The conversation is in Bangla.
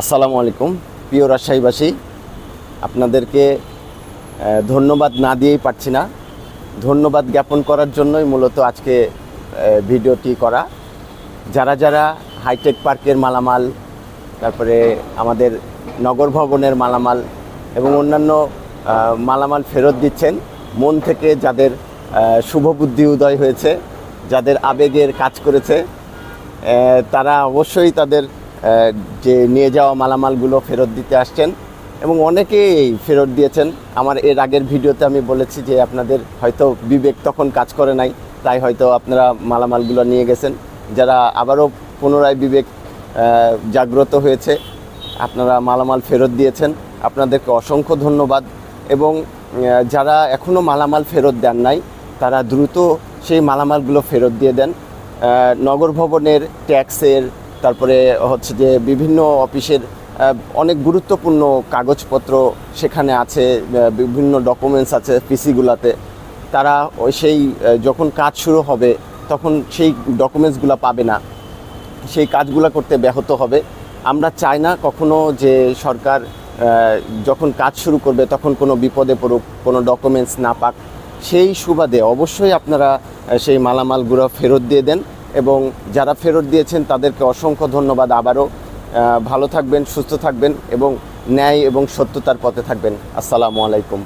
আসসালামু আলাইকুম। প্রিয় রাজশাহীবাসী, আপনাদেরকে ধন্যবাদ না দিয়েই পারছি না। ধন্যবাদ জ্ঞাপন করার জন্যই মূলত আজকে ভিডিওটি করা। যারা যারা হাইটেক পার্কের মালামাল, তারপরে আমাদের নগর ভবনের মালামাল এবং অন্যান্য মালামাল ফেরত দিচ্ছেন, মন থেকে যাদের শুভ বুদ্ধি উদয় হয়েছে, যাদের আবেগের কাজ করেছে তারা অবশ্যই তাদের যে নিয়ে যাওয়া মালামালগুলো ফেরত দিতে আসছেন এবং অনেকেই ফেরত দিয়েছেন। আমার এর আগের ভিডিওতে আমি বলেছি যে আপনাদের হয়তো বিবেক তখন কাজ করে নাই, তাই হয়তো আপনারা মালামালগুলো নিয়ে গেছেন। যারা আবারও পুনরায় বিবেক জাগ্রত হয়েছে, আপনারা মালামাল ফেরত দিয়েছেন। আপনাদেরকে অসংখ্য ধন্যবাদ এবং যারা এখনও মালামাল ফেরত দেন নাই, তারা দ্রুত সেই মালামালগুলো ফেরত দিয়ে দেন। নগর ভবনের ট্যাক্সের, তারপরে হচ্ছে যে বিভিন্ন অফিসের অনেক গুরুত্বপূর্ণ কাগজপত্র সেখানে আছে বিভিন্ন ডকুমেন্টস আছে পিসিগুলোতে তারা ওই সেই যখন কাজ শুরু হবে, তখন সেই ডকুমেন্টসগুলো পাবে না। সেই কাজগুলো করতে ব্যাহত হবে। আমরা চাই না কখনো যে সরকার যখন কাজ শুরু করবে, তখন কোনো বিপদে পড়ুক, কোনো ডকুমেন্টস না পাক। সেই সুবাদে অবশ্যই আপনারা সেই মালামালগুলো ফেরত দিয়ে দেন। এবং যারা ফেরত দিয়েছেন তাদেরকে অসংখ্য ধন্যবাদ। আবারও ভালো থাকবেন, সুস্থ থাকবেন এবং ন্যায় এবং সত্যতার পথে থাকবেন। আসসালামু আলাইকুম।